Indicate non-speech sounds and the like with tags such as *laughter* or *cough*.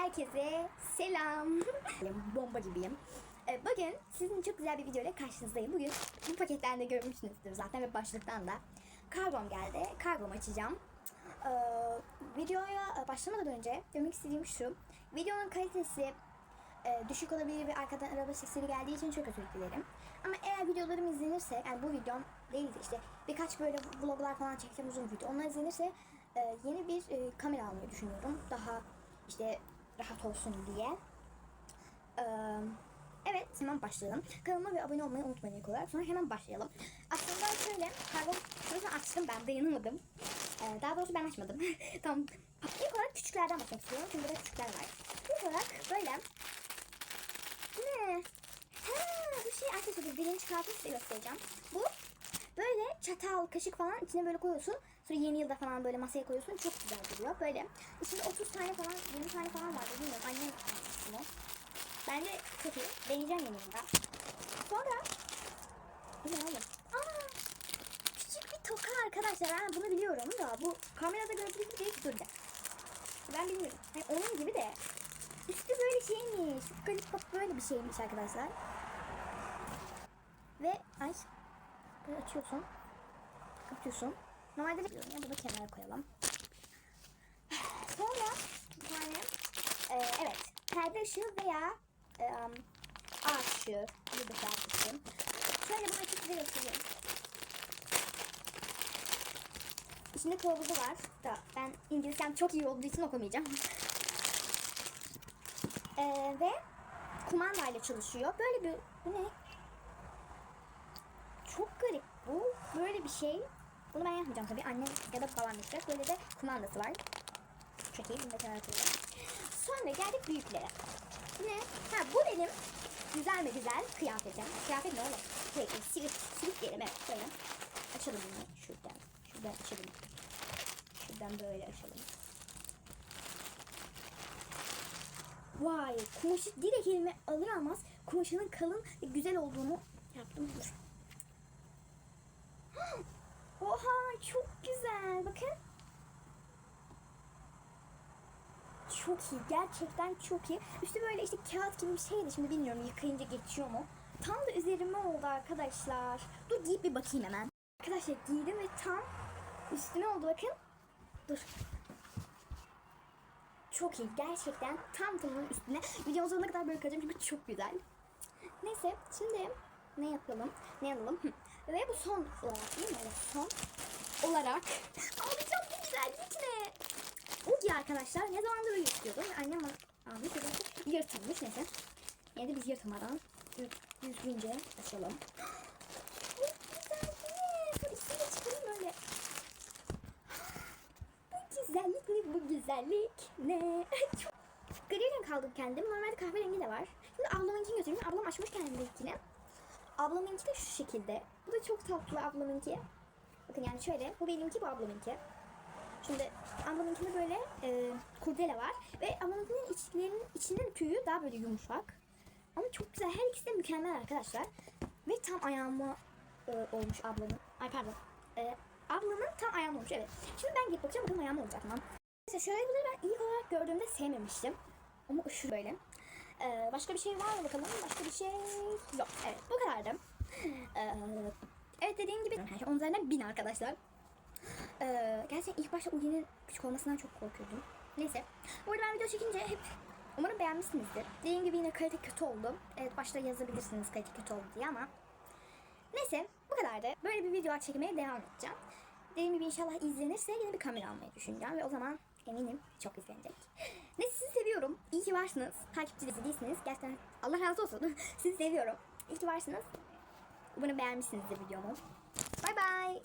Herkese selam. *laughs* Bomba gibiyim. Ee, Bugün sizin çok güzel bir video ile karşınızdayım. Bugün bu paketten görmüşsünüzdür zaten ve başlıktan da. Kargom geldi. Kargomu açacağım. Ee, videoya başlamadan önce demek istediğim şu. Videonun kalitesi e, düşük olabilir ve arkadan araba sesleri geldiği için çok özür dilerim. Ama eğer videolarım izlenirse, yani bu videom değil de işte birkaç böyle vloglar falan çektim uzun video. Onlar izlenirse e, yeni bir e, kamera almayı düşünüyorum. Daha işte rahat olsun diye. Evet hemen başlayalım. Kanalıma ve abone olmayı unutmayın ilk olarak. Sonra hemen başlayalım. Aslında şöyle kargo şurasını açtım ben dayanamadım. Daha doğrusu ben açmadım. *laughs* tamam. İlk olarak küçüklerden başlamak istiyorum. Çünkü burada küçükler var. İlk olarak böyle ne? Ha, bu şey arkadaşlar birini çıkartıp size göstereceğim. Bu böyle çatal, kaşık falan içine böyle koyuyorsun. Sonra yeni yılda falan böyle masaya koyuyorsun. Çok güzel duruyor. Böyle içinde 30 tane falan, 20 tane falan var. Bilmiyorum annem bunu. Bence çok iyi. Deneyeceğim yeni yılda. Sonra bu ne oğlum? Aa, küçük bir toka arkadaşlar. Ben bunu biliyorum da bu kamerada gördüğünüz gibi ki duracak. Ben bilmiyorum. Hani onun gibi de Üstü böyle şeymiş. Garip bak böyle bir şeymiş arkadaşlar. Ve ay böyle açıyorsun. Normalde biliyorum ya bunu kenara koyalım. Sonra bir tane e, evet perde ışığı veya e, ağaç ışığı. Bir de tartıştım. Şöyle bunu açıp size göstereyim. İçinde kılavuzu var da ben İngilizcem çok iyi olduğu için okumayacağım. Ee, ve kumandayla çalışıyor. Böyle bir bu ne? Çok garip bu. Böyle bir şey. Bunu ben yapmayacağım tabii. Annem ya da babam yapacak. Böyle de kumandası var. Çok iyi. Bunu da kenara koyalım. Sonra geldik büyüklere. Ne? Ha bu benim güzel mi güzel kıyafetim. Kıyafet ne oğlum? Şey, sivit, sivit diyelim evet. Böyle. Açalım bunu şuradan. Şuradan açalım. Şuradan böyle açalım. Vay kumaşı direkt elime alır almaz kumaşının kalın ve güzel olduğunu yaptım. Dur. Oha çok güzel bakın. Çok iyi gerçekten çok iyi. Üstü böyle işte kağıt gibi bir şeydi şimdi bilmiyorum yıkayınca geçiyor mu. Tam da üzerime oldu arkadaşlar. Dur giyip bir bakayım hemen. Arkadaşlar giydim ve tam üstüne oldu bakın. Dur çok iyi. Gerçekten tam tamının üstüne. Videonun sonuna kadar böyle kalacağım çünkü çok güzel. Neyse şimdi ne yapalım? Ne alalım? Ve bu son olarak değil mi? Evet, son olarak. Alacağım bir güzellik ne? Ugi arkadaşlar. Ne zamandır öyle istiyordum. Annem almış. Özellikle yırtılmış. Neyse. Yine de biz yırtmadan düzgünce açalım. *gasps* *gasps* Bu güzellik mi bu güzellik ne? Çok gri renk aldım kendim. Normalde kahverengi de var. Şimdi ablamınkini götüreyim. Ablam açmış kendininkini. Ablamınki de şu şekilde. Bu da çok tatlı ablamınki. Bakın yani şöyle. Bu benimki bu ablamınki. Şimdi ablamınkinde böyle e, kurdele var. Ve ablamınkinin içlerinin, içinin tüyü daha böyle yumuşak. Ama çok güzel. Her ikisi de mükemmel arkadaşlar. Ve tam ayağıma e, olmuş ablamın. Ay pardon. E, Ablamın tam ayağım olmuş evet. Şimdi ben gidip bakacağım bakalım ayağım olacak mı? Mesela şöyle bunları ben ilk olarak gördüğümde sevmemiştim. Ama aşırı böyle. Ee, başka bir şey var mı bakalım? Başka bir şey yok. Evet bu kadardı. Ee, evet dediğim gibi her şey onun üzerinden bin arkadaşlar. Ee, gerçekten ilk başta Ugi'nin küçük olmasından çok korkuyordum. Neyse. Bu arada ben video çekince hep umarım beğenmişsinizdir. Dediğim gibi yine kalite kötü oldu. Evet başta yazabilirsiniz kalite kötü oldu diye ama Neyse bu kadardı. Böyle bir video çekmeye devam edeceğim. Dediğim gibi inşallah izlenirse yine bir kamera almayı düşüneceğim ve o zaman eminim çok izlenecek. *laughs* Ne sizi seviyorum. İyi ki varsınız. Takipçisi değilsiniz. Gerçekten Allah razı olsun. *laughs* sizi seviyorum. İyi ki varsınız. Umarım beğenmişsinizdir videomu. Bay bay.